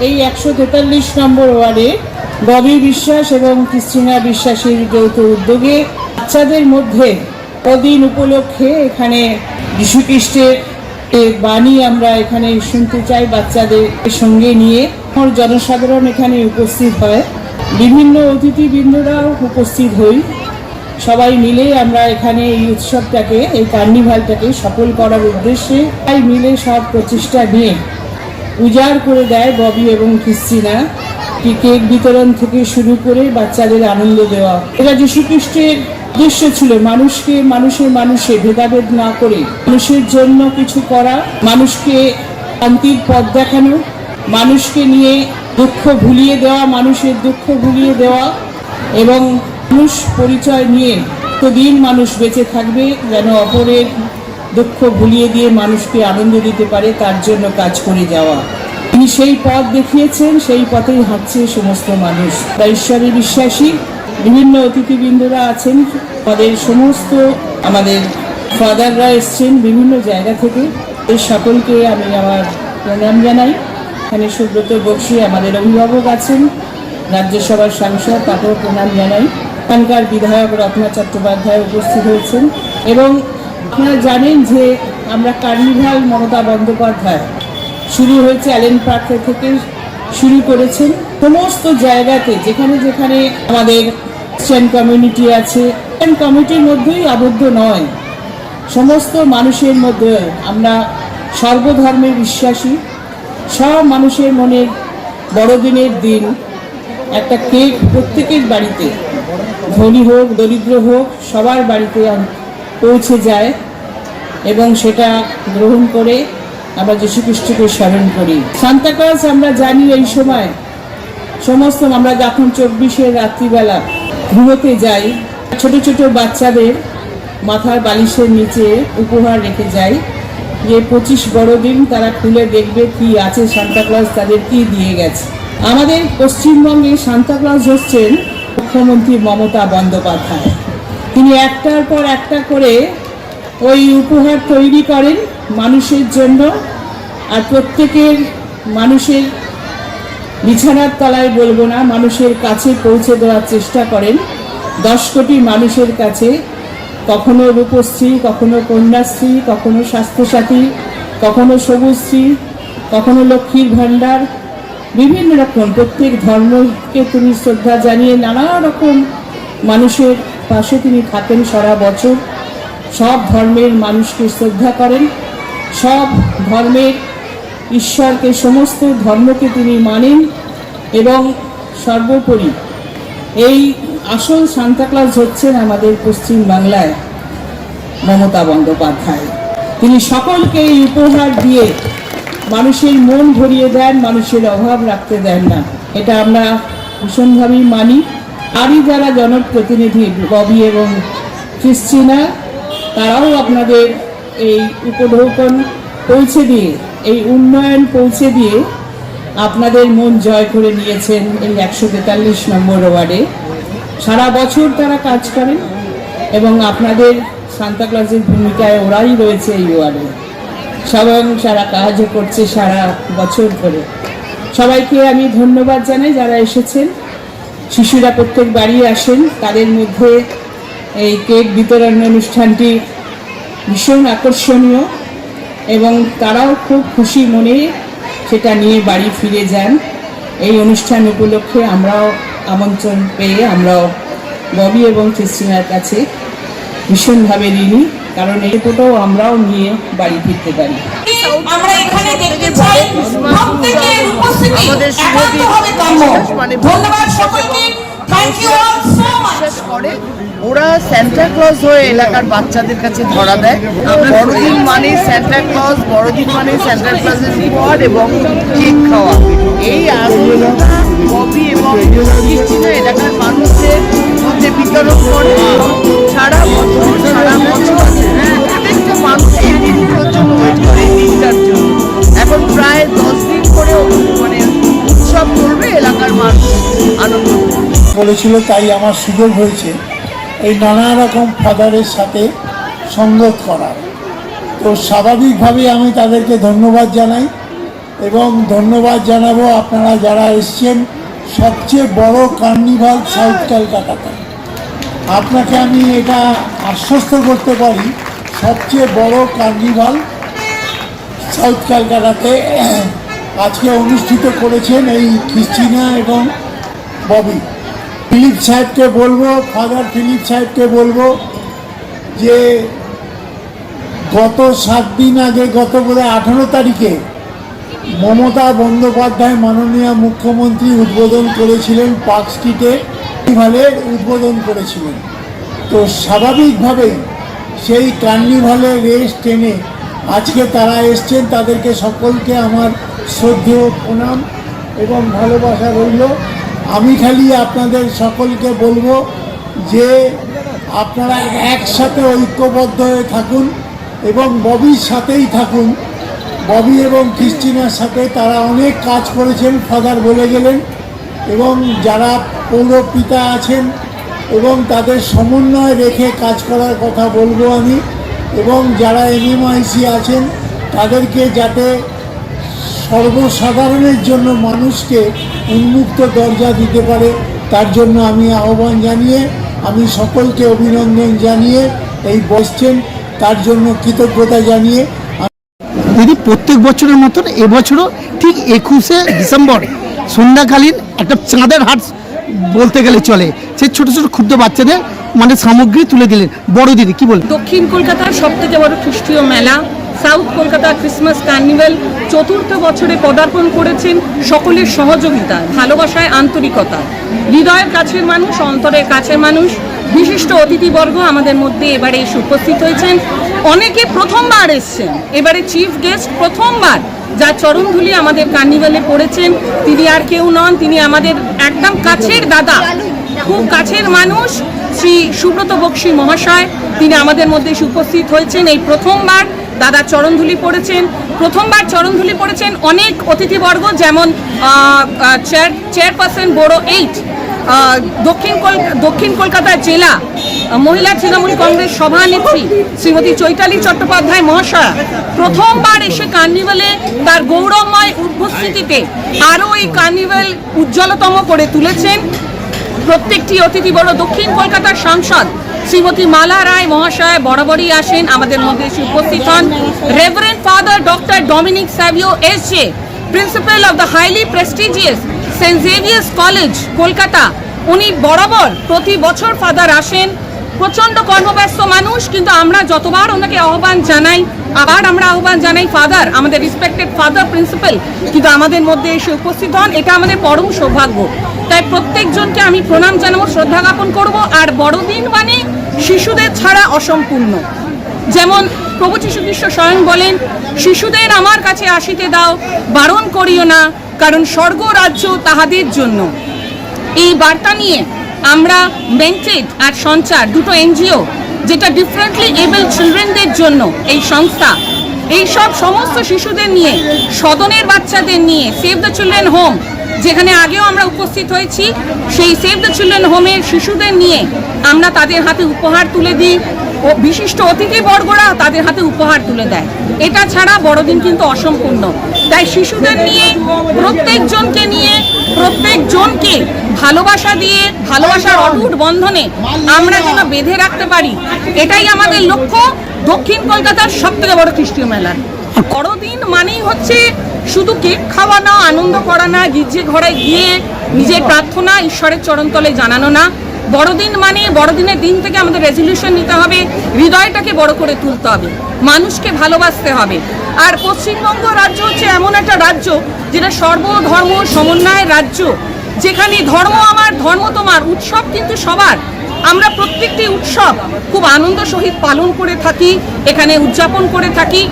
এই একশো তেতাল্লিশ নম্বর ওয়ার্ডে ববি বিশ্বাস এবং ক্রিস্টিনা বিশ্বাসের যৌথ উদ্যোগে বাচ্চাদের মধ্যে কদিন উপলক্ষে এখানে যীশুখ্রিস্টের বাণী আমরা এখানে শুনতে চাই বাচ্চাদের সঙ্গে নিয়ে। আমার জনসাধারণ এখানে উপস্থিত হয়। বিভিন্ন অতিথিবৃন্দরাও উপস্থিত হই। সবাই মিলে আমরা এখানে এই উৎসবটাকে, এই কার্নিভালটাকে সফল করার উদ্দেশ্যে সবাই মিলে সব প্রচেষ্টা নিয়ে উজাড় করে দেয় ববি এবং ক্রিস্টিনা। কেক বিতরণ থেকে শুরু করে বাচ্চাদের আনন্দ দেওয়া। এটা যীশু খ্রিস্টের উদ্দেশ্য ছিল মানুষকে মানুষের মানুষে ভেদাভেদ না করে মানুষের জন্য কিছু করা, মানুষকে শান্তির পথ দেখানো, মানুষকে নিয়ে দুঃখ ভুলিয়ে দেওয়া, মানুষের দুঃখ ভুলিয়ে দেওয়া এবং মানুষ পরিচয় নিয়ে তো দিন মানুষ বেঁচে থাকবে যেন অপরের দুঃখ ভুলিয়ে দিয়ে মানুষকে আনন্দ দিতে পারে, তার জন্য কাজ করে যাওয়া। তিনি সেই পথ দেখিয়েছেন, সেই পথেই হাঁটছে সমস্ত মানুষ। তাই ঈশ্বরে বিশ্বাসী, বিভিন্ন অতিথিবৃন্দরা আছেন। আমাদের সমস্ত, আমাদের ফাদাররা এসছেন বিভিন্ন জায়গা থেকে। এই সকলকে আমি আমার প্রণাম জানাই। এখানে সুব্রত বক্সি আমাদের অভিভাবক আছেন, রাজ্যসভার সাংসদ, তাকেও প্রণাম জানাই। এখানকার বিধায়ক রত্না চট্টোপাধ্যায় উপস্থিত হয়েছেন এবং আপনারা জানেন যে আমরা কার্নিভাল মমতা বন্দ্যোপাধ্যায় শুরু হয়েছে অ্যালেন পার্ক থেকে শুরু করেছেন। সমস্ত জায়গাতে, যেখানে যেখানে আমাদের খ্রিস্টান কমিউনিটি আছে খ্রিস্টান কমিউনিটির মধ্যেই আবদ্ধ নয়। সমস্ত মানুষের মধ্যে আমরা সর্বধর্মে বিশ্বাসী। সব মানুষের মনের বড়দিনের দিন একটা কেক প্রত্যেকের বাড়িতে। ধনী হোক, দরিদ্র হোক, সবার বাড়িতে পৌঁছে যায় এবং সেটা গ্রহণ করে আমরা যীশু খ্রিস্টকে স্মরণ করি। সান্তাক্লাস আমরা জানি এই সময়। সমস্ত আমরা যখন চব্বিশের রাত্রিবেলা ঘুমোতে যাই, ছোট ছোট বাচ্চাদের মাথার বালিশের নিচে উপহার রেখে যাই। যে পঁচিশ বড়দিন তারা খুলে দেখবে কি আছে সান্তাক্লাস তাদের কি দিয়ে গেছে। আমাদের পশ্চিমবঙ্গে সান্তাক্লাস হচ্ছেন মুখ্যমন্ত্রী মমতা বন্দ্যোপাধ্যায়। তিনি একটার পর একটা করে ওই উপহার তৈরি করেন মানুষের জন্য আর প্রত্যেকের মানুষের বিছানার তলায় বলব না, মানুষের কাছে পৌঁছে দেওয়ার চেষ্টা করেন। দশ কোটি মানুষের কাছে, কখনো রূপশ্রী, কখনো কন্যাশ্রী, কখনো স্বাস্থ্যসাথী, কখনো সবুজশ্রী, কখনো লক্ষ্মীর ভাণ্ডার, বিভিন্ন রকম প্রত্যেক ধর্মকে তিনি শ্রদ্ধা জানিয়ে নানা রকম মানুষের পাশে তিনি থাকেন সারা বছর। সব ধর্মের মানুষকে শ্রদ্ধা করেন। সব ধর্মের ঈশ্বরকে, সমস্ত ধর্মকে তিনি মানেন এবং সর্বোপরি এই আসল সান্তাক্লাস হচ্ছেন আমাদের পশ্চিম বাংলায় মমতা বন্দ্যোপাধ্যায়। তিনি সকলকে এই উপহার দিয়ে মানুষের মন ভরিয়ে দেন, মানুষের অভাব রাখতে দেন না। এটা আমরা ভীষণভাবেই মানি। আরই যারা জনপ্রতিনিধি ববি এবং ক্রিস্টিনা তারাও আপনাদের এই উপঢৌকন পৌঁছে দিয়ে, এই উন্নয়ন পৌঁছে দিয়ে আপনাদের মন জয় করে নিয়েছেন এই একশো তেতাল্লিশ নম্বর ওয়ার্ডে। সারা বছর তারা কাজ করেন এবং আপনাদের সান্তাক্লাসের ভূমিকায় ওরাই রয়েছে এই ওয়ার্ডে। সবাই সারা কাজও করছে সারা বছর ধরে। সবাইকে আমি ধন্যবাদ জানাই যারা এসেছেন। শিশুরা প্রত্যেক বাড়ি আসেন, তাদের মধ্যে এই কেক বিতরণ অনুষ্ঠানটি ভীষণ আকর্ষণীয় এবং তারাও খুব খুশি মনে সেটা নিয়ে বাড়ি ফিরে যান। এই অনুষ্ঠান উপলক্ষে আমরাও আমন্ত্রণ পেয়ে আমরাও ববি এবং ক্রিস্টিনার কাছে ভীষণভাবে ঋণী, কারণ এই ফটোও আমরাও নিয়ে বাড়ি ফিরতে পারি। দেখতে চাই প্রত্যেকের উপস্থিতি আমাদের শুভদীপ কাম্য মানে ধন্যবাদ সকলকে। Thank you all so much করে। ওরা স্যান্টা ক্লজ হয়ে এলাকার বাচ্চাদের কাছে ধরা দেয়। বড়দিন মানে স্যান্টা ক্লজ বড়দিন মানে স্যান্টা ক্লজের উপহার এবং কেক খাওয়া। এই আনন্দটা ববি এবং ক্রিস্টিনা এলাকার মানুষদের মধ্যে বিতরণ করে। সারা বছর সারা বছর প্রত্যেকটা মানুষ এই দিনগুলোর জন্য ওয়েট করে বলেছিল, তাই আমার সুযোগ হয়েছে এই নানা রকম ফাদারের সাথে সঙ্গত করার। তো স্বাভাবিকভাবে আমি তাদেরকে ধন্যবাদ জানাই এবং ধন্যবাদ জানাব আপনারা যারা এসছেন সবচেয়ে বড় কার্নিভাল সাউথ ক্যালকাটাতে। আপনাকে আমি এটা আশ্বস্ত করতে পারি, সবচেয়ে বড় কার্নিভাল সাউথ ক্যালকাটাতে আজকে অনুষ্ঠিত করেছেন এই ক্রিস্টিনা এবং ববি। ফিলিপ সাহেবকে বলব, ফাদার ফিলিপ সাহেবকে বলব যে গত সাত দিন আগে, গত বোধহয় আঠারো তারিখে মমতা বন্দ্যোপাধ্যায় মাননীয় মুখ্যমন্ত্রী উদ্বোধন করেছিলেন পার্ক স্ট্রিটে। কার্নিভালের উদ্বোধন করেছিলেন। তো স্বাভাবিকভাবেই সেই কার্নিভালের রেস টেনে আজকে তারা এসছেন, তাদেরকে সকলকে আমার শ্রদ্ধেয় প্রণাম এবং ভালোবাসা রইল। আমি খালি আপনাদের সকলকে বলব যে আপনারা একসাথে ঐক্যবদ্ধ হয়ে থাকুন এবং ববির সাথেই থাকুন। ববি এবং ক্রিস্টিনার সাথে তারা অনেক কাজ করেছেন, ফাদার বলে গেলেন, এবং যারা পৌরপিতা আছেন এবং তাদের সমন্বয় রেখে কাজ করার কথা বলব আমি, এবং যারা এনএমআইসি আছেন তাদেরকে যাতে সর্বসাধারণের জন্য মানুষকে উন্মুক্ত দরজা দিতে পারে তার জন্য আমি আহ্বান জানিয়ে আমি সকলকে অভিনন্দন জানিয়ে এই বসছেন তার জন্য কৃতজ্ঞতা জানিয়ে দিদি প্রত্যেক বছরের মতন এবছরও ঠিক একুশে ডিসেম্বর সন্ধ্যাকালীন একটা চাঁদের হাট বলতে গেলে চলে। সে ছোট ছোট ক্ষুদ্র বাচ্চাদের মানে সামগ্রী তুলে দিলেন। বড় দিদি কি বলবেন? দক্ষিণ কলকাতার সব থেকে বড় খ্রিস্টীয় মেলা সাউথ কলকাতা ক্রিসমাস কার্নিভেল চতুর্থ বছরে পদার্পণ করেছেন সকলের সহযোগিতা, ভালোবাসায় আন্তরিকতা। হৃদয়ের কাছের মানুষ, অন্তরের কাছের মানুষ। বিশিষ্ট অতিথিবর্গ আমাদের মধ্যে এবারে এসে উপস্থিত হয়েছেন। অনেকে প্রথমবার এসছেন। এবারে চিফ গেস্ট প্রথমবার। যার চরণধুলি আমাদের কার্নিভেলে পড়েছেন। তিনি আর কেউ নন, তিনি আমাদের একদম কাছের দাদা। খুব কাছের মানুষ, শ্রী সুব্রত বক্সী মহাশয়। তিনি আমাদের মধ্যে উপস্থিত হয়েছেন। এই প্রথমবার দাদা চরণধুলি পড়েছেন। প্রথমবার চরণধুলি পড়েছেন অনেক অতিথিবর্গ, যেমন চেয়ার চেয়ারপারসন বড়ো এইট দক্ষিণ কল, দক্ষিণ কলকাতা জেলা মহিলা তৃণমূল কংগ্রেস সভানেত্রী শ্রীমতী চৈতালি চট্টোপাধ্যায় মহাশয়া। প্রথমবার এসে কার্নিভালে তার গৌরবময় উপস্থিতিতে আরও এই কার্নিভাল উজ্জ্বলতম করে তুলেছেন। প্রত্যেকটি অতিথি বড় দক্ষিণ কলকাতার সাংসদ শ্রীমতী মালা রায় মহাশয় বরাবরই আসেন। আমাদের মধ্যে এসে উপস্থিত হন। Reverend father doctor Dominic Savio S J principal of the highly prestigious Saint Xavier's college Kolkata উনি বরাবর প্রতি বছর ফাদার আসেন। প্রচণ্ড কর্মব্যস্ত মানুষ, কিন্তু আমরা যতবার ওনাকে আহ্বান জানাই, আবার আমরা আহ্বান জানাই ফাদার আমাদের রেসপেক্টেড ফাদার প্রিন্সিপাল কিন্তু আমাদের মধ্যে এসে উপস্থিত হন, এটা আমাদের পরম সৌভাগ্য। তাই প্রত্যেকজনকে আমি প্রণাম জানাব, শ্রদ্ধা জ্ঞাপন করব, আর বড়দিন মানে শিশুদের ছাড়া অসম্পূর্ণ। যেমন প্রভু যীশু খ্রিস্ট স্বয়ং বলেন, শিশুদের আমার কাছে আসিতে দাও, বারণ করিও না, কারণ স্বর্গ রাজ্য তাহাদের জন্য। এই বার্তা নিয়ে আমরা মেন্টেড আর সঞ্চার, দুটো এনজিও, যেটা ডিফারেন্টলি এবল চিলড্রেনদের জন্য এই সংস্থা। এই সব সমস্ত শিশুদের নিয়ে, সদনের বাচ্চাদের নিয়ে সেভ দ্য চিলড্রেন হোম যেখানে আগেও আমরা উপস্থিত হয়েছি, সেই সেভ দ্য চিলড্রেন হোমের শিশুদের নিয়ে আমরা তাদের হাতে উপহার তুলে দিই, ও বিশিষ্ট অতিথিবর্গরা তাদের হাতে উপহার তুলে দেয়। এটা ছাড়া বড়দিন কিন্তু অসম্পূর্ণ। তাই শিশুদের নিয়ে, প্রত্যেকজনকে নিয়ে, প্রত্যেকজনকে ভালোবাসা দিয়ে, ভালোবাসার অটুট বন্ধনে আমরা যেন বেঁধে রাখতে পারি, এটাই আমাদের লক্ষ্য। দক্ষিণ কলকাতার সব থেকে বড় খ্রিস্টীয় মেলা। বড়দিন মানেই হচ্ছে শুধু কেক খাওয়া না, আনন্দ করা না গির্জে ঘরে গিয়ে নিজের প্রার্থনা, ঈশ্বরের চরণতলে জানানো না। বড়দিন মানে বড়দিনের দিন থেকে আমাদের রেজলিউশন নিতে হবে, হৃদয়টাকে বড় করে তুলতে হবে, মানুষকে ভালোবাসতে হবে। আর পশ্চিমবঙ্গ রাজ্য হচ্ছে এমন একটা রাজ্য যেটা সর্বধর্ম সমন্বয়ের রাজ্য। যেখানে ধর্ম আমার, ধর্ম তোমার, উৎসব কিন্তু সবার। আমরা প্রত্যেকটি উৎসব খুব আনন্দ সহিত পালন করে থাকি, এখানে উদযাপন করে থাকি।